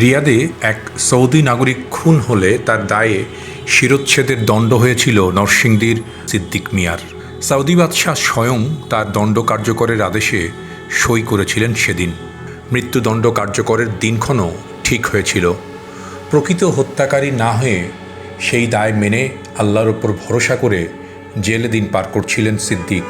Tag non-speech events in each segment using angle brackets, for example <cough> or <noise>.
রিয়াদে এক সৌদি নাগরিক খুন হলে তার দায়ে শিরোচ্ছেদের দণ্ড হয়েছিল নরসিংদীর সিদ্দিক মিয়ার। সৌদি বাদশাহ স্বয়ং তার দণ্ড কার্যকরের আদেশে সই করেছিলেন সেদিন। মৃত্যুদণ্ড কার্যকরের দিনক্ষণও ঠিক হয়েছিল। প্রকৃত হত্যাকারী না হয়ে সেই দায় মেনে আল্লাহর ওপর ভরসা করে জেলে দিন পার করছিলেন সিদ্দিক।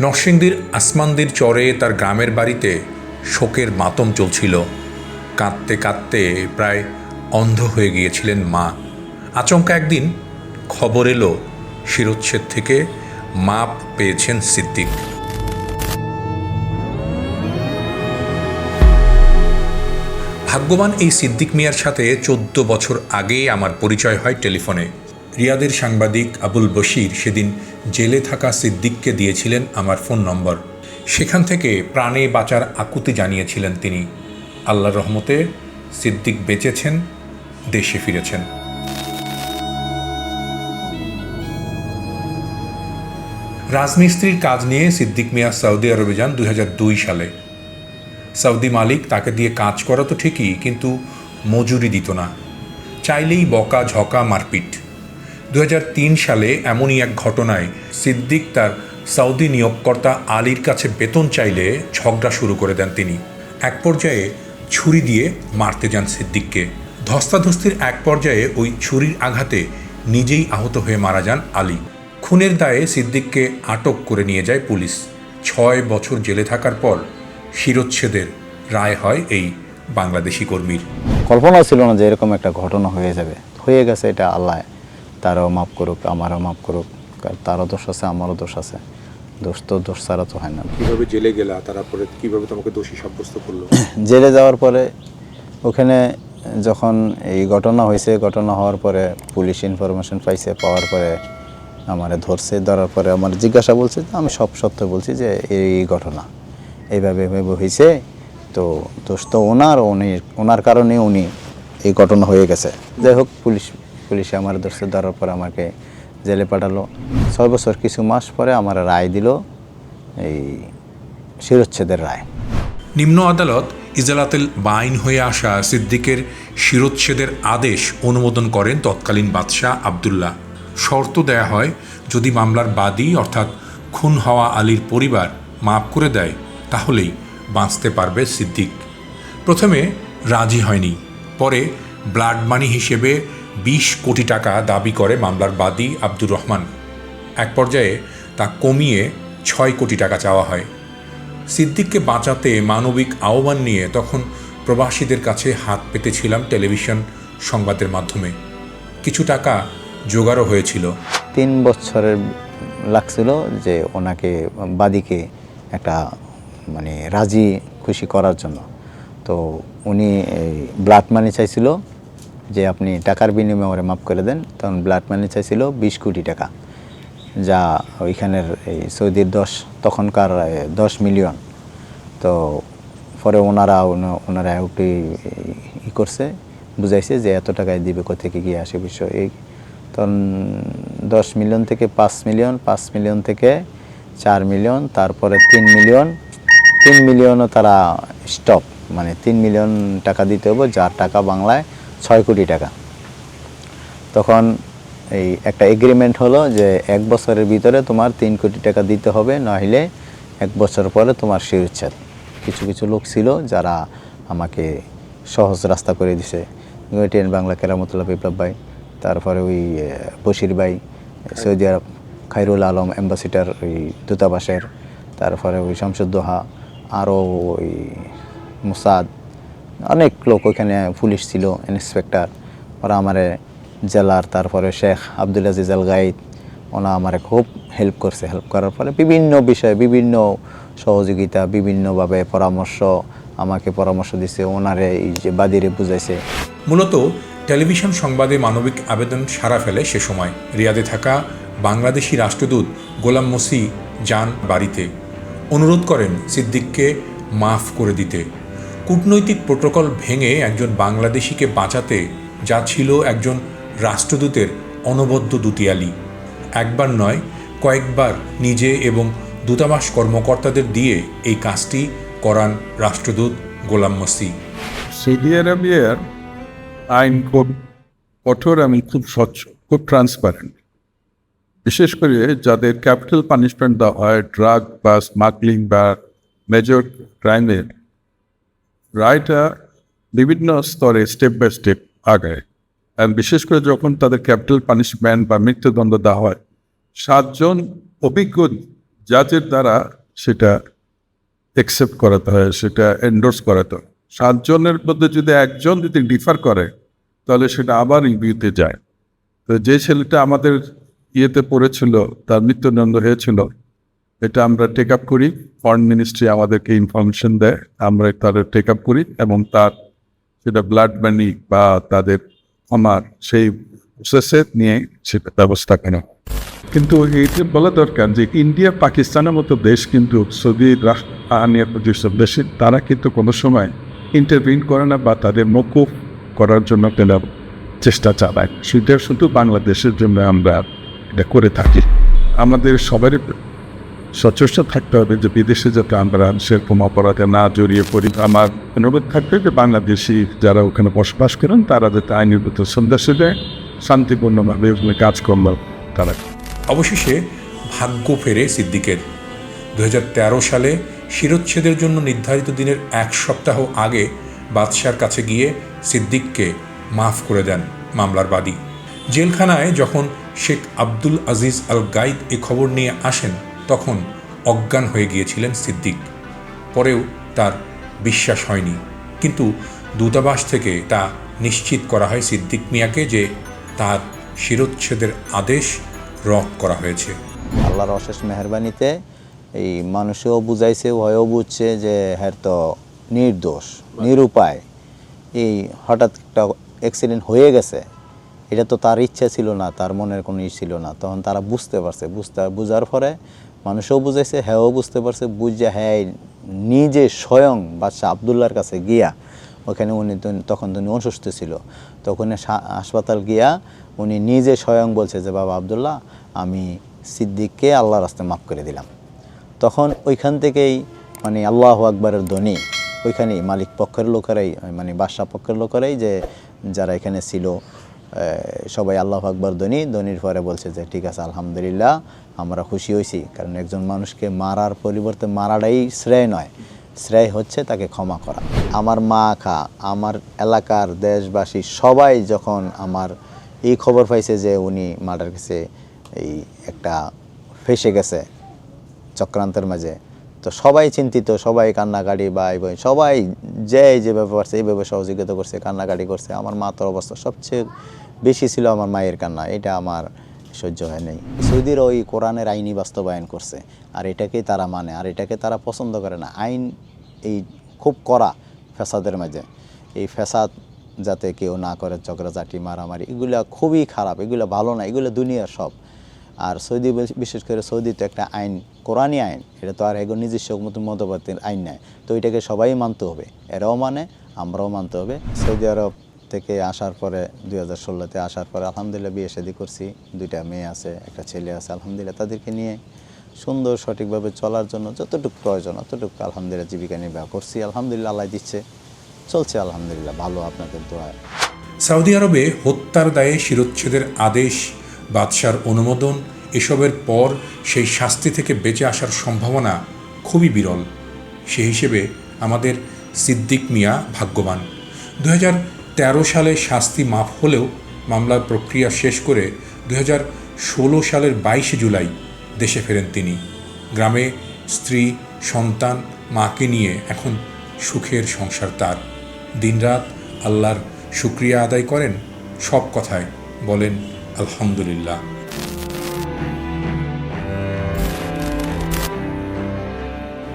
নরসিংদীর আসমানদির চরে তার গ্রামের বাড়িতে শোকের মাতম চলছিল। কাঁদতে কাঁদতে প্রায় অন্ধ হয়ে গিয়েছিলেন মা। আচমকা একদিন খবর এলো শিরোচ্ছেদ থেকে মাপ পেয়েছেন সিদ্দিক। ভাগ্যবান এই সিদ্দিক মিয়ার সাথে চোদ্দ বছর আগে আমার পরিচয় হয় টেলিফোনে। রিয়াদের সাংবাদিক আবুল বশির সেদিন জেলে থাকা সিদ্দিককে দিয়েছিলেন আমার ফোন নম্বর। সেখান থেকে প্রাণে বাঁচার আকুতি জানিয়েছিলেন তিনি। আল্লাহর রহমতে সিদ্দিক বেঁচেছেন, দেশে ফিরেছেন। রাজমিস্ত্রির কাজ নিয়ে সিদ্দিক মিয়া সৌদি আরবে যান দুই সালে। সৌদি মালিক তাকে দিয়ে কাজ করা তো ঠিকই, কিন্তু মজুরি দিত না। চাইলেই বকা, ঝকা, মারপিট। দুই হাজার তিন সালে এমনই এক ঘটনায় সিদ্দিক তার সৌদি নিয়োগকর্তা আলীর কাছে বেতন চাইলে ঝগড়া শুরু করে দেন তিনি। এক পর্যায়ে ছুরি দিয়ে মারতে যান সিদ্দিককে। ধস্তাধস্তির এক পর্যায়ে ওই ছুরির আঘাতে নিজেই আহত হয়ে মারা যান আলী। খুনের দায়ে সিদ্দিককে আটক করে নিয়ে যায় পুলিশ। ছয় বছর জেলে থাকার পর শিরোচ্ছেদের রায় হয় এই বাংলাদেশি কর্মীর। কল্পনা ছিল না যে এরকম একটা ঘটনা হয়ে যাবে। হয়ে গেছে এটা আল্লাহ। তারাও মাফ করুক, আমারও মাফ করুক। তারও দোষ আছে, আমারও দোষ আছে। দোষ তো দোষ ছাড়া তো হয় না। কীভাবে জেলে গেলা তারপরে কীভাবে তোমাকে দোষী সাব্যস্ত করল? <laughs> জেলে যাওয়ার পরে ওখানে যখন এই ঘটনা হয়েছে ঘটনা হওয়ার পরে পুলিশ ইনফরমেশন পাইছে পাওয়ার পরে আমার ধরছে ধরার পরে আমার জিজ্ঞাসা বলছে যে আমি সব সত্য বলছি যে এই ঘটনা এইভাবে এভাবে হয়েছে। তো দোষ তো ওনার উনি ওনার কারণে উনি এই ঘটনা হয়ে গেছে। যাই হোক পুলিশ পুলিশে আমার ধরছে ধরার পরে আমাকে জেলে পাঠালো। ছয় বছর কিছু মাস পরে আমার রায় দিল এই শিরোচ্ছেদের রায়। নিম্ন আদালত ইজালাতেল বাইন হয়ে আসা সিদ্দিকের শিরোচ্ছেদের আদেশ অনুমোদন করেন তৎকালীন বাদশাহ আবদুল্লাহ। শর্ত দেয়া হয়, যদি মামলার বাদী অর্থাৎ খুন হওয়া আলীর পরিবার মাফ করে দেয়, তাহলেই বাঁচতে পারবে সিদ্দিক। প্রথমে রাজি হয়নি। পরে ব্লাড মানি হিসেবে বিশ কোটি টাকা দাবি করে মামলার বাদী আব্দুর রহমান। এক পর্যায়ে তা কমিয়ে ছয় কোটি টাকা চাওয়া হয়। সিদ্দিককে বাঁচাতে মানবিক আহ্বান নিয়ে তখন প্রবাসীদের কাছে হাত পেতেছিলাম টেলিভিশন সংবাদের মাধ্যমে। কিছু টাকা জোগাড়ও হয়েছিল। তিন বছরের লাগছিল যে ওনাকে, বাদীকে একটা মানে রাজি খুশি করার জন্য। তো উনি ব্লাড মানি চাইছিল যে আপনি টাকার বিনিময়ে ওরে মাফ করে দেন। তখন ব্লাড মানি চাইছিল বিশ কোটি টাকা। যা ওইখানের এই সৌদির দশ, তখনকার দশ মিলিয়ন। তো পরে ওনারা ওনারা একটু ই করছে, বুঝাইছে যে এত টাকায় দিবে কোথেকে গিয়ে আসে বিষয়। এই তখন দশ মিলিয়ন থেকে পাঁচ মিলিয়ন পাঁচ মিলিয়ন থেকে চার মিলিয়ন, তারপরে তিন মিলিয়ন। তিন মিলিয়নও তারা স্টপ মানে তিন মিলিয়ন টাকা দিতে হবে, যার টাকা বাংলায় ছয় কোটি টাকা। তখন এই একটা এগ্রিমেন্ট হলো যে এক বছরের ভিতরে তোমার তিন কোটি টাকা দিতে হবে নইলে এক বছর পরে তোমার শিরোচ্ছেদ কিছু কিছু লোক ছিল যারা আমাকে সহজ রাস্তা করে দিছে। টিএন বাংলা কেরামতুল্লাহ বিপ্লব ভাই, তারপরে ওই বশির ভাই, Saudi Arab Khairul Alam ambassador, ওই দূতাবাসের, তারপরে ওই শামসুদ্দোহা আরও ওই মুসাদ, অনেক লোক ওইখানে পুলিশ ছিল, ইন্সপেক্টর, ওরা আমারে জেলার, তারপরে শেখ আব্দুল আজিজ আল গাইদ, ওনা আমারে খুব হেল্প করছে। হেল্প করার ফলে বিভিন্ন বিষয়ে, বিভিন্ন সহযোগিতা, বিভিন্নভাবে পরামর্শ আমাকে পরামর্শ দিছে, ওনারে এই যে বাদিরে বুঝাইছে। মূলত টেলিভিশন সংবাদে মানবিক আবেদন সারা ফেলে সে সময়। রিয়াদে থাকা বাংলাদেশি রাষ্ট্রদূত গোলাম মসি যান বাড়িতে। অনুরোধ করেন সিদ্দিককে মাফ করে দিতে। কূটনৈতিক প্রোটোকল ভেঙে একজন বাংলাদেশিকে বাঁচাতে যা ছিল একজন রাষ্ট্রদূতের অনবদ্য দুতিয়ালি। একবার নয়, কয়েকবার নিজে এবং দূতাবাস কর্মকর্তাদের দিয়ে এই কাজটি করান রাষ্ট্রদূত গোলাম মসি। সৌদি আরবিয়ার আইন খুব কঠোর এবং খুব স্বচ্ছ, খুব ট্রান্সপারেন্ট বিশেষ করে যাদের ক্যাপিটাল পানিশমেন্ট দেওয়া হয় ড্রাগ বা স্মাগলিং বা মেজর ক্রাইমের রায়টা বিভিন্ন স্তরে স্টেপ বাই স্টেপ আগায়। বিশেষ করে যখন তাদের ক্যাপিটাল পানিশমেন্ট বা মৃত্যুদণ্ড দেওয়া হয়, সাতজন অভিজ্ঞ জাজের দ্বারা সেটা অ্যাকসেপ্ট করাতে হয়, সেটা এন্ডোর্স করাতে হয়। সাতজনের মধ্যে যদি একজন যদি ডিফার করে, তাহলে সেটা আবার রিভিউতে যায়। তো যে ছেলেটা আমাদের ইয়েতে পড়েছিল, তার মৃত্যুদণ্ড হয়েছিল, এটা আমরা টেক আপ করি। ফরেন মিনিস্ট্রি আমাদেরকে ইনফরমেশন দেয়, আমরা তাদের টেক আপ করি এবং তার সেটা ব্লাড মানি বা তাদের ক্ষমার সেই প্রসেসে নিয়ে সেটা ব্যবস্থা হয়। কিন্তু এইটা বলা দরকার যে ইন্ডিয়া, পাকিস্তানের মতো দেশ কিন্তু সৌদি রাষ্ট্র যেসব দেশে, তারা কিন্তু কোনো সময় ইন্টারভিন করে না বা তাদের মকুফ করার জন্য তারা চেষ্টা চালায় সেটা শুধু বাংলাদেশের জন্য আমরা এটা করে থাকি আমাদের সবারই সচেষ্ট থাকতে হবে যে বিদেশে যাতে আমরা সেরকম অপরাধে না জড়িয়ে পড়ি। আমার অনুরোধ থাকবে যে বাংলাদেশি যারা ওখানে বসবাস করেন, তারা যাতে আইনের ভিতর সন্ধ্যাসে দেয় শান্তিপূর্ণভাবে ওখানে কাজকর্ম তারা অবশেষে ভাগ্য ফেরে সিদ্দিকের। দুহাজার তেরো সালে শিরোচ্ছেদের জন্য নির্ধারিত দিনের এক সপ্তাহ আগে বাদশার কাছে গিয়ে সিদ্দিককে মাফ করে দেন মামলার বাদী। জেলখানায় যখন শেখ আব্দুল আজিজ আল গাইদ এ খবর নিয়ে আসেন তখন অজ্ঞান হয়ে গিয়েছিলেন সিদ্দিক। পরেও তার বিশ্বাস হয়নি। কিন্তু দূতাবাস থেকে তা নিশ্চিত করা হয় সিদ্দিক মিয়াকে যে তার শিরোচ্ছেদের আদেশ রদ করা হয়েছে। আল্লাহর অশেষ মেহরবানিতে এই মানুষেও বুঝাইছে ভয়ও বুঝছে যে হ্যাঁ তো নির্দোষ, নিরুপায়। এই হঠাৎ একটা অ্যাক্সিডেন্ট হয়ে গেছে। এটা তো তার ইচ্ছা ছিল না, তার মনের কোনো ই ছিল না। তখন তারা বুঝতে পারছে। বুঝতে, বুঝার পরে মানুষও বুঝাইছে হ্যাঁও বুঝতে পারছে, বুঝে হ্যাঁ নিজে স্বয়ং বাদশাহ আবদুল্লার কাছে গিয়া ওখানে উনি তখন তো উনি অসুস্থ ছিল। তখন হাসপাতাল গিয়া উনি নিজে স্বয়ং বলছে যে, বাবা আবদুল্লাহ, আমি সিদ্দিককে আল্লাহ রাস্তায় মাফ করে দিলাম। তখন ওইখান থেকেই মানে আল্লাহ আকবরের ধ্বনি, ওইখানেই মালিক পক্ষের লোকেরাই মানে বাদশাহ পক্ষের লোকেরাই যে, যারা এখানে ছিল সবাই আল্লাহ আকবর ধ্বনি ধ্বনির পরে বলছে যে, ঠিক আছে, আলহামদুলিল্লাহ, আমরা খুশি হয়েছি কারণ একজন মানুষকে মারার পরিবর্তে মারাটাই শ্রেয় নয়। শ্রেয় হচ্ছে তাকে ক্ষমা করা। আমার মা খা আমার এলাকার দেশবাসী সবাই যখন আমার এই খবর পাইছে যে উনি মার্ডার কেসে এই একটা ফেসে গেছে চক্রান্তের মাঝে, তো সবাই চিন্তিত, সবাই কান্নাকাটি ভাই বোন সবাই যে যেভাবে পারছে, এইভাবে সহযোগিতা করছে, কান্নাকাটি করছে। আমার মাতার অবস্থা সবচেয়ে বেশি ছিল আমার মায়ের কান্না, এটা আমার সহ্য হয় নাই। সৌদির ওই কোরআনের আইনি বাস্তবায়ন করছে, আর এটাকেই তারা মানে আর এটাকে তারা পছন্দ করে না। আইন এই খুব কড়া ফ্যাসাদের মাঝে। এই ফ্যাসাদ যাতে কেউ না করে চক্রাচাটি মারামারি, এগুলো খুবই খারাপ, এগুলো ভালো না, এগুলো দুনিয়ার সব। আর সৌদি বিশেষ করে সৌদি তো একটা আইন, কোরআনই আইন, এটা তো আর এগো নিজস্ব মতো মতবাদের আইন নেয় তো এটাকে সবাই মানতে হবে, এরাও মানে আমরাও মানতে হবে। সৌদি আরব থেকে আসার পরে, দুই হাজার ষোলোতে আসার পরে আলহামদুলিল্লাহ বিয়ে শাদি করছি। দুইটা মেয়ে আছে, একটা ছেলে আছে, আলহামদুলিল্লাহ তাদেরকে নিয়ে সুন্দর সঠিকভাবে চলার জন্য যতটুকু প্রয়োজন, অতটুকু আলহামদুলিল্লাহ জীবিকা নির্বাহ করছি। আলহামদুলিল্লাহ আল্লাহ দিচ্ছে। চলছে আলহামদুলিল্লাহ। ভালো আপনাদের দোয়ায় সৌদি আরবে হত্যার দায়ে শিরোচ্ছেদের আদেশ, বাদশার অনুমোদন, এসবের পর সেই শাস্তি থেকে বেঁচে আসার সম্ভাবনা খুবই বিরল। সে হিসেবে আমাদের সিদ্দিক মিয়া ভাগ্যবান। দু হাজার তেরো সালে শাস্তি মাফ হলেও মামলার প্রক্রিয়া শেষ করে দু ষোলো সালের বাইশে জুলাই দেশে ফেরেন তিনি। গ্রামে স্ত্রী, সন্তান, মাকে নিয়ে এখন সুখের সংসার তার। দিনরাত আল্লাহর শুক্রিয়া আদায় করেন, সব কথায় বলেন, আলহামদুলিল্লাহ।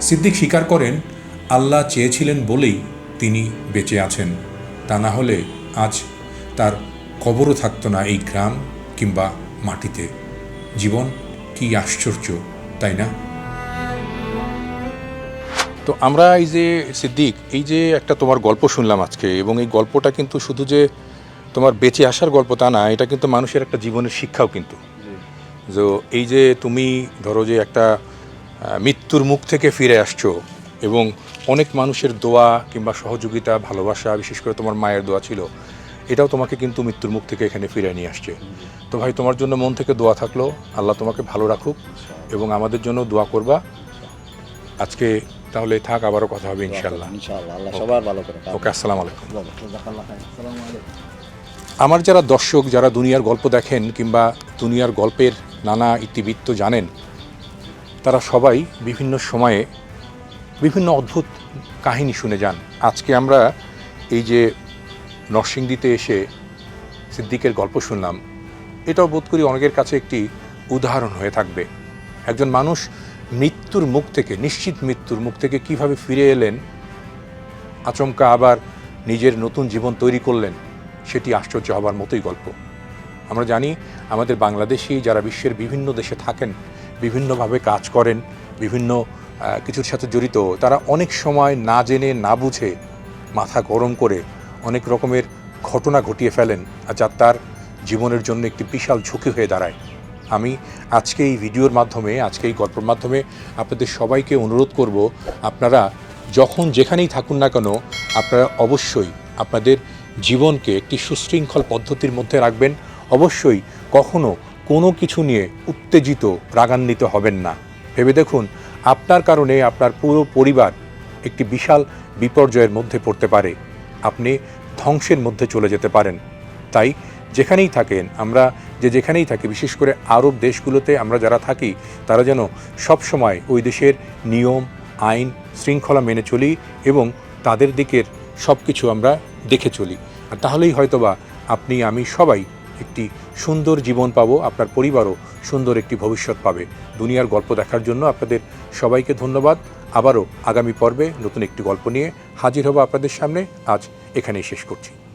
সিদ্দিক স্বীকার করেন, আল্লাহ চেয়েছিলেন বলেই তিনি বেঁচে আছেন। তা না হলে আজ তার কবরও থাকতো না এই গ্রাম কিংবা মাটিতে। জীবন কি আশ্চর্য তাই না? তো আমরা এই যে সিদ্দিক এই যে একটা তোমার গল্প শুনলাম আজকে এবং এই গল্পটা কিন্তু শুধু যে তোমার বেঁচে আসার গল্প তা না এটা কিন্তু মানুষের একটা জীবনের শিক্ষাও কিন্তু। তো এই যে তুমি ধরো যে একটা মৃত্যুর মুখ থেকে ফিরে আসছো এবং অনেক মানুষের দোয়া কিংবা সহযোগিতা ভালোবাসা বিশেষ করে তোমার মায়ের দোয়া ছিল এটাও তোমাকে কিন্তু মৃত্যুর মুখ থেকে এখানে ফিরে নিয়ে আসছে। তো ভাই তোমার জন্য মন থেকে দোয়া থাকল আল্লাহ তোমাকে ভালো রাখুক এবং আমাদের জন্য দোয়া করবা। আজকে তাহলে থাক আবারও কথা হবে ইনশাল্লাহ সবার ভালো করে ওকে আসসালাম আলাইকুম। আমার যারা দর্শক যারা দুনিয়ার গল্প দেখেন কিংবা দুনিয়ার গল্পের নানা ইতিবৃত্ত জানেন তারা সবাই বিভিন্ন সময়ে বিভিন্ন অদ্ভুত কাহিনী শুনে যান। আজকে আমরা এই যে নরসিংদীতে এসে সিদ্দিকের গল্প শুনলাম, এটাও বোধ করি অনেকের কাছে একটি উদাহরণ হয়ে থাকবে। একজন মানুষ মৃত্যুর মুখ থেকে, নিশ্চিত মৃত্যুর মুখ থেকে কীভাবে ফিরে এলেন, আচমকা আবার নিজের নতুন জীবন তৈরি করলেন, সেটি আশ্চর্য হবার মতোই গল্প। আমরা জানি আমাদের বাংলাদেশি যারা বিশ্বের বিভিন্ন দেশে থাকেন, বিভিন্নভাবে কাজ করেন, বিভিন্ন কিছুর সাথে জড়িত, তারা অনেক সময় না জেনে, না বুঝে মাথা গরম করে অনেক রকমের ঘটনা ঘটিয়ে ফেলেন যা তার জীবনের জন্য একটি বিশাল ঝুঁকি হয়ে দাঁড়ায়। আমি আজকে এই ভিডিওর মাধ্যমে, আজকে এই গল্পের মাধ্যমে আপনাদের সবাইকে অনুরোধ করব, আপনারা যখন যেখানেই থাকুন না কেন, আপনারা অবশ্যই আপনাদের জীবনকে একটি সুশৃঙ্খল পদ্ধতির মধ্যে রাখবেন। অবশ্যই কখনো কোনো কিছু নিয়ে উত্তেজিত, রাগান্বিত হবেন না। ভেবে দেখুন আপনার কারণে আপনার পুরো পরিবার একটি বিশাল বিপর্যয়ের মধ্যে পড়তে পারে। আপনি ধ্বংসের মধ্যে চলে যেতে পারেন। তাই যেখানেই থাকেন, আমরা যে যেখানেই থাকি, বিশেষ করে আরব দেশগুলোতে আমরা যারা থাকি, তারা যেন সবসময় ওই দেশের নিয়ম, আইন, শৃঙ্খলা মেনে চলি এবং তাদের দিকের সব কিছু আমরা দেখে চলি। আর তাহলেই হয়তোবা আপনি, আমি সবাই একটি সুন্দর জীবন পাবো, আপনার পরিবারও সুন্দর একটি ভবিষ্যৎ পাবে। দুনিয়ার গল্প দেখার জন্য আপনাদের সবাইকে ধন্যবাদ। আবারও আগামী পর্বে নতুন একটি গল্প নিয়ে হাজির হব আপনাদের সামনে। আজ এখানেই শেষ করছি।